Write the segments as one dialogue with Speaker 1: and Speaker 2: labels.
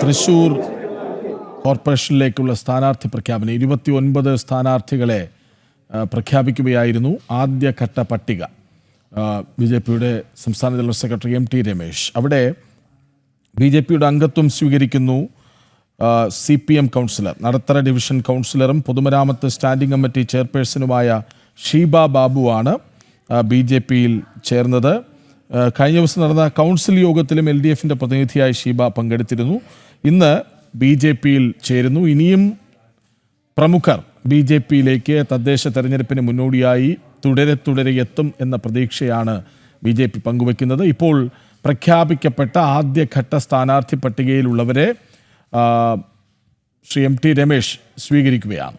Speaker 1: തൃശൂർ കോർപ്പറേഷനിലേക്കുള്ള സ്ഥാനാർത്ഥി പ്രഖ്യാപനം. ഇരുപത്തി ഒൻപത് സ്ഥാനാർത്ഥികളെ പ്രഖ്യാപിക്കുകയായിരുന്നു. ആദ്യഘട്ട പട്ടിക. ബി ജെ പിയുടെ സംസ്ഥാന general secretary M T Ramesh. അവിടെ ബി ജെ പിയുടെ അംഗത്വം സ്വീകരിക്കുന്നു C P M councillor Nadathara division കൗൺസിലറും പൊതുമരാമത്ത് സ്റ്റാൻഡിംഗ് കമ്മിറ്റി ചെയർപേഴ്സണുമായ ഷീബ ബാബുവാണ് ബി ജെ പിയിൽ ചേർന്നത്. കഴിഞ്ഞ ദിവസം നടന്ന കൗൺസിൽ യോഗത്തിലും എൽ ഡി എഫിന്റെ പ്രതിനിധിയായി ഷീബ പങ്കെടുത്തിരുന്നു. ഇന്ന് ബി ജെ പിയിൽ ചേരുന്നു. ഇനിയും പ്രമുഖർ ബി ജെ പിയിലേക്ക് തദ്ദേശ തെരഞ്ഞെടുപ്പിന് മുന്നോടിയായി തുടരെ തുടരെ എത്തും എന്ന പ്രതീക്ഷയാണ് ബി ജെ പി പങ്കുവെക്കുന്നത് ഇപ്പോൾ പ്രഖ്യാപിക്കപ്പെട്ട ആദ്യഘട്ട സ്ഥാനാർത്ഥി പട്ടികയിലുള്ളവരെ ശ്രീ എം ടി രമേശ് സ്വീകരിക്കുകയാണ്.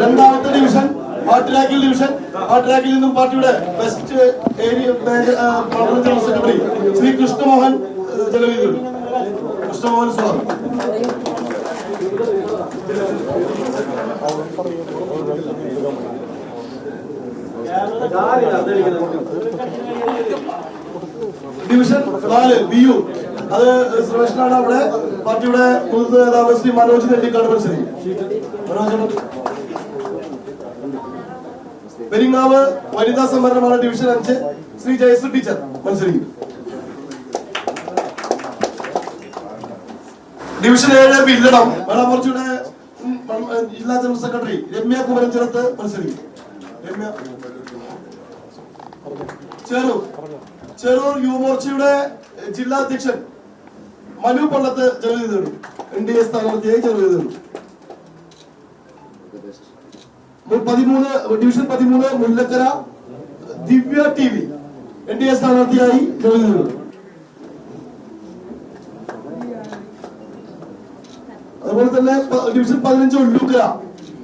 Speaker 2: രണ്ടാമത്തെ ഡിവിഷൻ പാട്രാക്കിൽ ഡിവിഷൻ പാട്രാക്കിൽ നിന്നും പാർട്ടിയുടെ best area general secretary Shri Krishnamohan ജനവിധി. കൃഷ്ണമോഹൻ സ്വാമി ഡിവിഷൻ നാല് ബി യു അത് സുരേഷനാണ് അവിടെ പാർട്ടിയുടെ മുതിർന്ന നേതാവ് ശ്രീ മനോജ് നെല്ലിക്കാട് മനോജ് പെരിങ്ങാവ് വനിതാ സംവരണമാണ് ഡിവിഷൻ അഞ്ച്. ശ്രീ ജയശ്രീ ടീച്ചർ മത്സരിക്കും. ഡിവിഷൻ ഏഴ് വില്ലടം. ഉം, ജില്ലാ ജനറൽ സെക്രട്ടറി രമ്യ കുമരഞ്ചിറത്ത് മത്സരിക്കും. രമ്യ. ചെറൂർ ചെറൂർ യുവമോർച്ചയുടെ ജില്ലാ അധ്യക്ഷൻ മനു പള്ളത്ത് ജനവിധി നേടും എൻ ഡി എ സ്ഥാനാർത്ഥിയായി ജനവിധി നേടും പതിമൂന്ന് ഡിവിഷൻ പതിമൂന്ന് Mullakkara Divya T V. N D A സ്ഥാനാർത്ഥിയായി ജനവിധി നേടും അതുപോലെ തന്നെ ഡിവിഷൻ പതിനഞ്ച് ഉള്ളൂക്കര.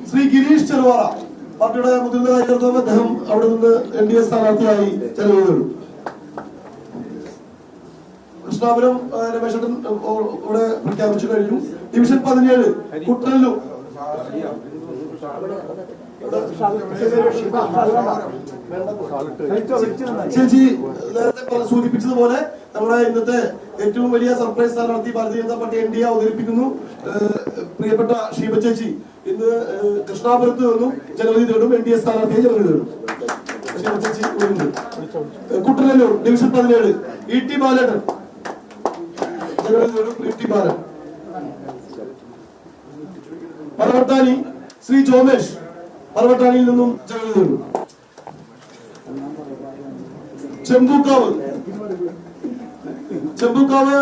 Speaker 2: ശ്രീ ഗിരീഷ് ചെറുവാറ പാർട്ടിയുടെ മുതിർന്ന കാര്യകർത്താവ് അദ്ദേഹം അവിടെ നിന്ന് എൻ ഡി എ സ്ഥാനാർത്ഥിയായി ചെലവ് നേടും കൃഷ്ണാപുരം രമേശേട്ടൻ ഇവിടെ പ്രഖ്യാപിച്ചു കഴിഞ്ഞു. ഡിവിഷൻ പതിനേഴ് കുട്ടനല്ലൂർ. ചേച്ചി നേരത്തെ സൂചിപ്പിച്ചതുപോലെ നമ്മുടെ ഇന്നത്തെ ഏറ്റവും വലിയ സർപ്രൈസ് സ്ഥാനാർത്ഥി Bharatiya Janata party N D A അവതരിപ്പിക്കുന്നു. പ്രിയപ്പെട്ട ഷീബ ചേച്ചി ഇന്ന് കൃഷ്ണാപുരത്ത് നിന്നും ജനവിധി തേടും എൻ ഡി എ സ്ഥാനാർത്ഥിയെ ജനവിധി തേടും ചേച്ചി കുട്ടനല്ലൂർ ഡിവിഷൻ പതിനേഴ് E T Balettan. T Shri Jomesh പരവട്ടാനിയിൽ നിന്നും തേടും. ചെമ്പൂക്കാവ്. ചെമ്പൂക്കാവ്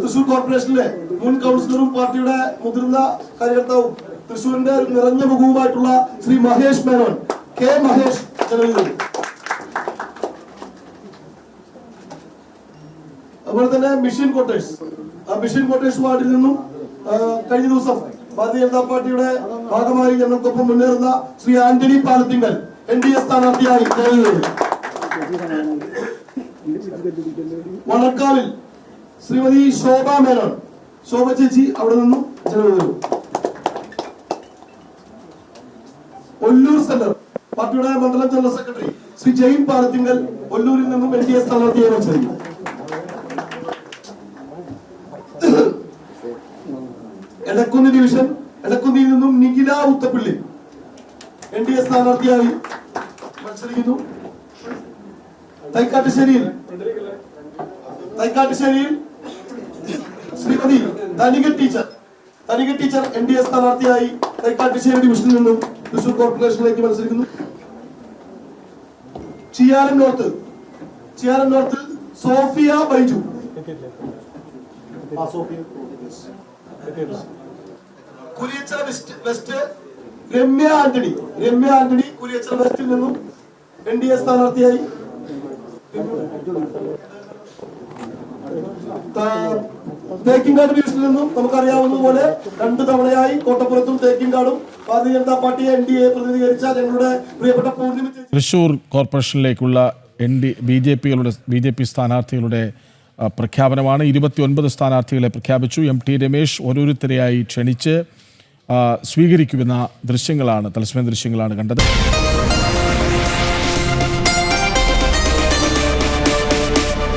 Speaker 2: തൃശൂർ കോർപ്പറേഷനിലെ മുൻ കൗൺസിലറും പാർട്ടിയുടെ മുതിർന്ന കാര്യകർത്താവും തൃശൂരിന്റെ നിറഞ്ഞ മുഖവുമായിട്ടുള്ള ശ്രീ മഹേഷ് മേനോൻ കെ മഹേഷ് ജനവിധി അതുപോലെ തന്നെ മിഷൻ കോട്ടേഴ്സ് ആ മിഷൻ കോട്ടേഴ്സ് വാർഡിൽ നിന്നും കഴിഞ്ഞ ദിവസം ഭാരതീയ ജനതാ പാർട്ടിയുടെ ഭാഗമായി ഞങ്ങൾക്കൊപ്പം മുന്നേറുന്ന Shri Antony Palathinkal N D A സ്ഥാനാർത്ഥിയായി മണക്കാവിൽ ശ്രീമതി ശോഭ മേനോൻ ശോഭ ചേച്ചി അവിടെ നിന്നും ജനവിധി ഒല്ലൂർ സെന്റർ പാർട്ടിയുടെ മണ്ഡലം ജനറൽ സെക്രട്ടറി ശ്രീ ജയിം പാലത്തിങ്കൽ ഒല്ലൂരിൽ നിന്നും എൻ ഡി എ സ്ഥാനാർത്ഥിയായി മത്സരിക്കും. എടക്കുന്ന് ഡിവിഷൻ എടക്കുന്നിൽ നിന്നും Nikhila Uthappally N D A സ്ഥാനാർത്ഥിയായി മത്സരിക്കുന്നു. തൈക്കാട്ടുശ്ശേരിയിൽ തൈക്കാട്ടുശ്ശേരിയിൽ Shrimathi Dhanika teacher Dhanika teacher N D A സ്ഥാനാർത്ഥിയായി തൈക്കാട്ടുശ്ശേരി ഡിവിഷനിൽ നിന്നും തൃശൂർ കോർപ്പറേഷനിലേക്ക് മത്സരിക്കുന്നു. Chiyaram north Chiyaram north Sophia Baiju. ആ, Sophia Kuriachira west west. Ramya Antony. Ramya Antony Kuriachira വെസ്റ്റിൽ നിന്നും എൻ ഡി എ സ്ഥാനാർത്ഥിയായി. ത- തേക്കിൻകാട് ഡിവിഷനിൽ നിന്നും നമുക്കറിയാവുന്നതുപോലെ രണ്ട് തവണയായി കോട്ടപ്പുറത്തും തേക്കിൻകാടും ഭാരതീയ ജനതാ പാർട്ടിയെ എൻ ഡി എ പ്രതിനിധീകരിച്ച ഞങ്ങളുടെ പ്രിയപ്പെട്ട പൂർണിമ
Speaker 1: തൃശൂർ കോർപ്പറേഷനിലേക്കുള്ള എൻ ഡി ബി ജെ പികളുടെ ബി ജെ പി സ്ഥാനാർത്ഥികളുടെ പ്രഖ്യാപനമാണ്. ഇരുപത്തി ഒൻപത് സ്ഥാനാർത്ഥികളെ പ്രഖ്യാപിച്ചു. എം ടി രമേശ് ഓരോരുത്തരെയായി ക്ഷണിച്ച് സ്വീകരിക്കുമെന്ന ദൃശ്യങ്ങളാണ് തലസ്മയ ദൃശ്യങ്ങളാണ് കണ്ടത്.